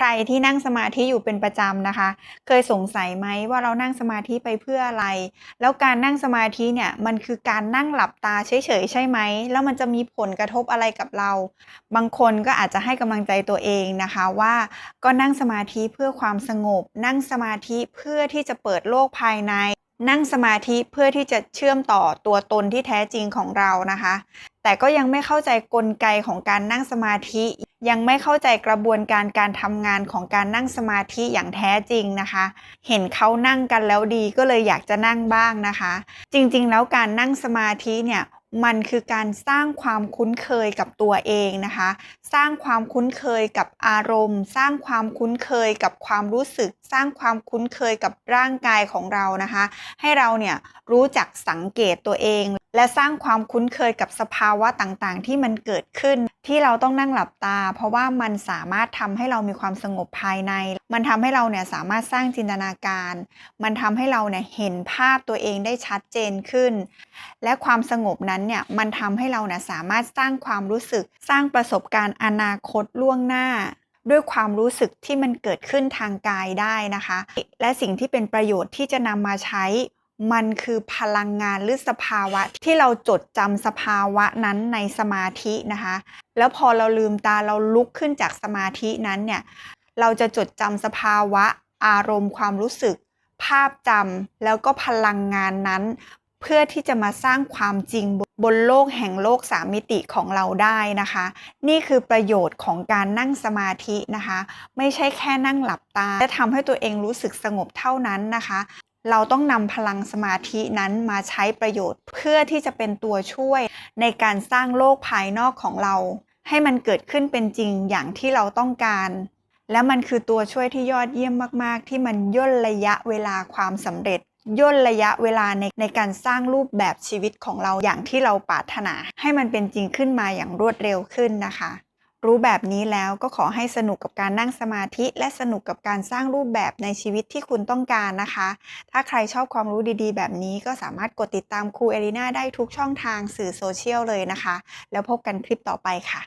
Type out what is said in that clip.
ใครที่นั่งสมาธิอยู่เป็นประจำนะคะ เคยสงสัยไหมว่าเรานั่งสมาธิไปเพื่ออะไร แล้วการนั่งสมาธิเนี่ยมันคือการนั่งหลับตาเฉยๆใช่ไหม แล้วมันจะมีผลกระทบอะไรกับเรา บางคนก็อาจจะให้กำลังใจตัวเองนะคะว่าก็นั่งสมาธิเพื่อความสงบ นั่งสมาธิเพื่อที่จะเปิดโลกภายใน นั่งสมาธิเพื่อที่จะเชื่อมต่อตัวตนที่แท้จริงของเรานะคะ แต่ก็ยังไม่เข้าใจกลไกของการนั่งสมาธิ ยังไม่เข้าใจกระบวนการการทำงานของการนั่งสมาธิอย่างแท้จริงนะคะ เห็นเขานั่งกันแล้วดีก็เลยอยากจะนั่งบ้างนะคะ จริงๆ แล้วการนั่งสมาธิเนี่ย มันคือการสร้างความคุ้นเคยกับตัวเองนะคะ สร้างความคุ้นเคยกับอารมณ์ สร้างความคุ้นเคยกับความรู้สึก สร้างความคุ้นเคยกับร่างกายของเรานะคะ ให้เราเนี่ยรู้จักสังเกตตัวเอง และสร้างความคุ้นเคยกับสภาวะต่างๆ ที่มันเกิดขึ้น ที่เราต้องนั่งหลับตา เพราะว่ามันสามารถทำให้เรามีความสงบภายใน มันทำให้เราเนี่ยสามารถสร้างจินตนาการ มันทำให้เราเนี่ยเห็นภาพตัวเองได้ชัดเจนขึ้น และความสงบนั้นเนี่ยมันทำให้เราเนี่ยสามารถสร้างความรู้สึก สร้างประสบการณ์อนาคตล่วงหน้า ด้วยความรู้สึกที่มันเกิดขึ้นทางกายได้นะคะ และสิ่งที่เป็นประโยชน์ที่จะนำมาใช้ มันคือพลังงานหรือสภาวะที่เราจดจำสภาวะนั้นในสมาธินะคะ แล้วพอเราลืมตาเราลุกขึ้นจากสมาธินั้นเนี่ยเราจะจดจำสภาวะอารมณ์ความรู้สึกภาพจำแล้วก็พลังงานนั้น เพื่อที่จะมาสร้างความจริงบนโลกแห่งโลกสามมิติของเราได้นะคะ นี่คือประโยชน์ของการนั่งสมาธินะคะ ไม่ใช่แค่นั่งหลับตา และทำให้ตัวเองรู้สึกสงบเท่านั้นนะคะ เราต้องนำพลังสมาธินั้นมาใช้ประโยชน์เพื่อที่จะเป็นตัวช่วยในการสร้างโลกภายนอกของเรา ให้มันเกิดขึ้นเป็นจริงอย่างที่เราต้องการและมันคือตัวช่วยที่ยอดเยี่ยมมาก ๆ ที่มันย่นระยะเวลาความสำเร็จ ย่นระยะเวลาในในการสร้างรูปแบบชีวิตของเราอย่างที่เราปรารถนา ให้มันเป็นจริงขึ้นมาอย่างรวดเร็วขึ้นนะคะ รู้แบบนี้แล้วก็ขอให้สนุกกับการนั่งสมาธิ และสนุกกับการสร้างรูปแบบในชีวิตที่คุณต้องการนะคะ ถ้าใครชอบความรู้ดีๆ แบบนี้ก็สามารถกดติดตามครูเอลิน่าได้ทุกช่องทางสื่อโซเชียลเลยนะคะ แล้วพบกันคลิปต่อไปค่ะ